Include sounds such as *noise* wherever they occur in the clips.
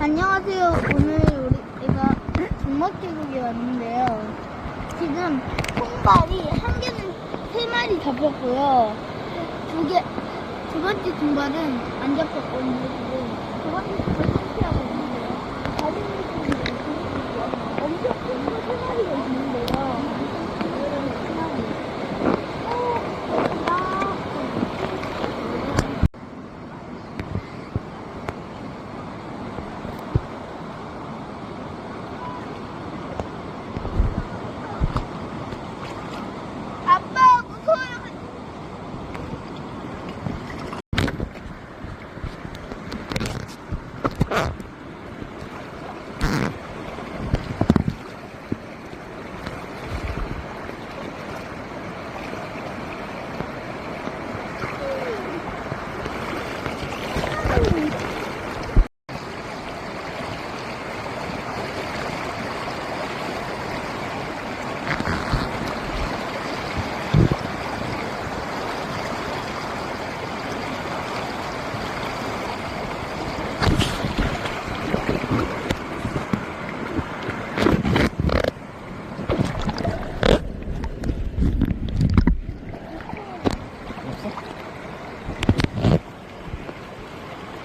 안녕하세요. 오늘 우리가 종목계곡에 왔는데요. 지금 통발이 한 개는 세 마리 잡혔고요. 두 개, 두 번째 통발은 안 잡혔거든요. 두 번째 통발 상태하고 있는데요. 다른 친구들 엄청 큰거세 마리가 있는데요. 이거는 세 마리. 어, 나. 아빠 무서워요.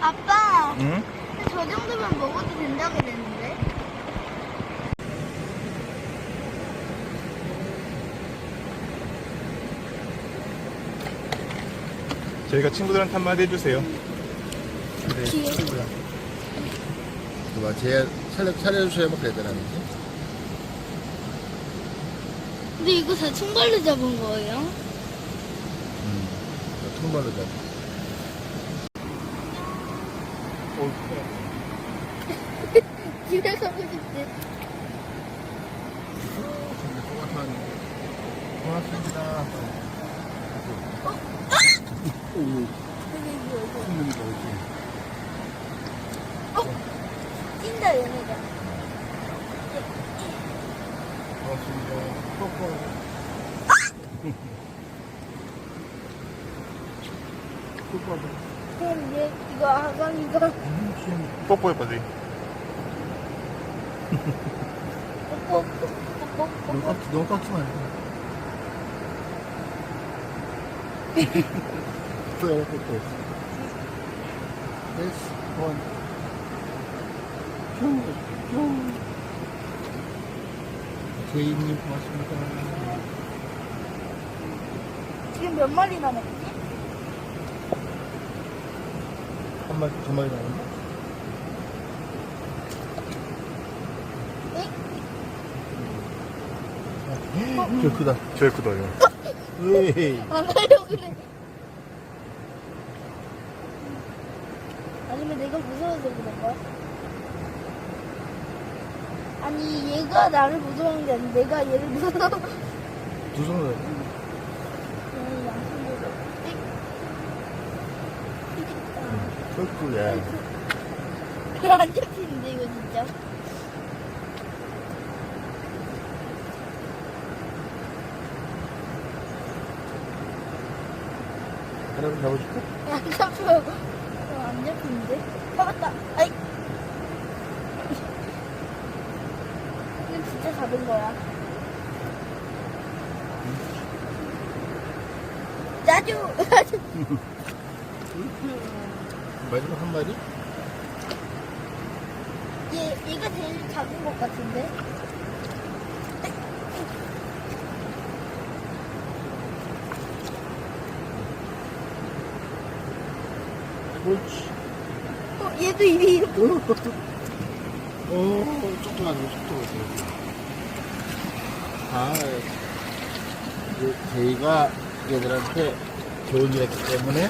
아빠, 응? 저 정도면 먹어도 된다고 했는데. 저희가 친구들한테 한마디 해주세요. 네, 뒤에. 친구야. 누가 제 살려 살려주셔야 뭐 그래야 되나는지. 근데 이거 다 총발로 잡은 거예요? 음. 통발로 잡. 집에 가고 싶지. 고맙습니다. 오, 거 어디? 찐다, 얘네가. 고맙습니다. 뽀뽀. 뽀뽀. 그럼 얘, 이거 아강이가 뽀뽀해봐, 지 뽀뽀, 뽀뽀, 너무 뽀뽀. 깎지, 너무 깎지 말고. 뽀뽀, 뽀뽀. 됐어, 원. 뿅, 뿅. 제이님 고맙습니다. 지금 몇 마리 남았지? 한 마리, 두 마리 나왔나? 저 크다. 제일 크다, 이거. 으이. 안 하려고 그래. 아니면 내가 무서워서 그런가? 아니, 얘가 나를 무서워하는 게 아니라 내가 얘를 무서워. 두 손으로. 얘는 양손으로. 안 잡히는데, 이거 진짜. 하나만 잡아줄까? 안 잡혀. 어, 안 잡히는데? 잡았다. 아이. 이거 진짜 잡은 거야. 나도, 나도. *laughs* 마지막 한 마리? 얘, 얘가 제일 작은 것 같은데? 옳지. 어, 얘도 입이 이렇게. 오, 똑똑하네, 똑똑하네. 아, 이제 저희가 얘들한테 좋은 일 했기 때문에